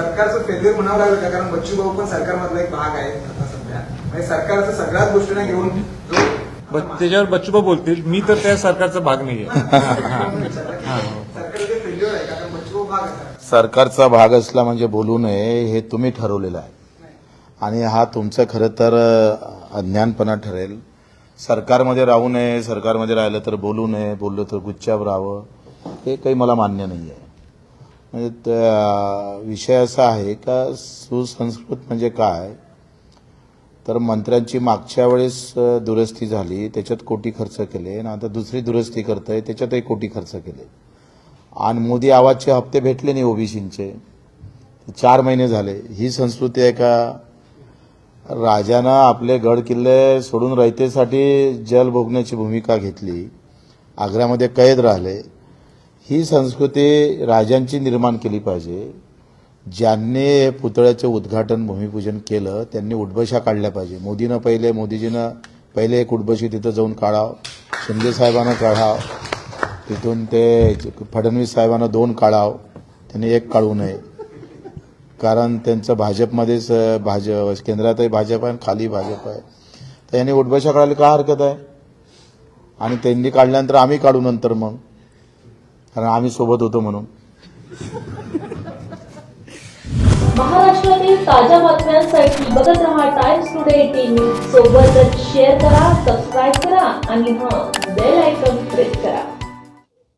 सरकारचं फेल्युअर म्हणावं लागलं का? कारण बच्चू भाऊ पण सरकारमधला एक भाग आहे आता सध्या. म्हणजे सरकारचं सगळ्याच गोष्टींना घेऊन जो त्याच्यावर बच्चूबा बोलतील मी तर त्या सरकारचा भाग नाहीये. सरकारचं फेल्युअर आहे का कारण बच्चू भाऊ भाग आहे. सरकार. सरकारचा भाग असला म्हणजे बोलू नये हे तुम्ही ठरवलेलं आहे. आणि हा तुमचं खरं तर अज्ञानपणा ठरेल. सरकारमध्ये राहू नये सरकारमध्ये राहिलं तर बोलू नये बोललं तर गुच्च्यावर राहावं हे काही मला मान्य नाही आहे म्हणजे त्या- विषय असा आहे का सुसंस्कृत म्हणजे काय? तर मंत्र्यांची मागच्या वेळेस दुरुस्ती झाली त्याच्यात कोटी खर्च केले आणि आता दुसरी दुरुस्ती करतंय त्याच्यातही कोटी खर्च केले. आणि मोदी आवाजचे हप्ते भेटले नाही ओबीसींचे. चार महिने झाले. ही संस्कृती आहे का? राजानं आपले गड किल्ले सोडून रयतेसाठी जल भोगण्याची भूमिका घेतली. आग्र्यामध्ये कैद राहिले. ही संस्कृती राजांची निर्माण केली पाहिजे. ज्यांनी पुतळ्याचं उद्घाटन भूमिपूजन केलं त्यांनी उठबशा काढल्या पाहिजे. मोदीनं पहिले मोदीजीनं पहिले एक उठबशी तिथं जाऊन काढाव. शिंदे साहेबांना काढाव. तिथून ते फडणवीस साहेबांना दोन काढाव. त्यांनी एक काढू नये. कारण त्यांचं भाजपमध्येच भाजप केंद्रातही भाजप आहे आणि खाली भाजप आहे. तर यांनी उठबशा काढायला काय हरकत आहे? आणि त्यांनी काढल्यानंतर आम्ही काढू नंतर मग. कारण आम्ही सोबत होतो म्हणून. महाराष्ट्रातील ताज्या बातम्यांसाठी बघत रहा टाइम्स टुडे एटीन न्यूज सोबतच शेअर करा सबस्क्राईब करा आणि हां बेल आयकॉन प्रेस करा.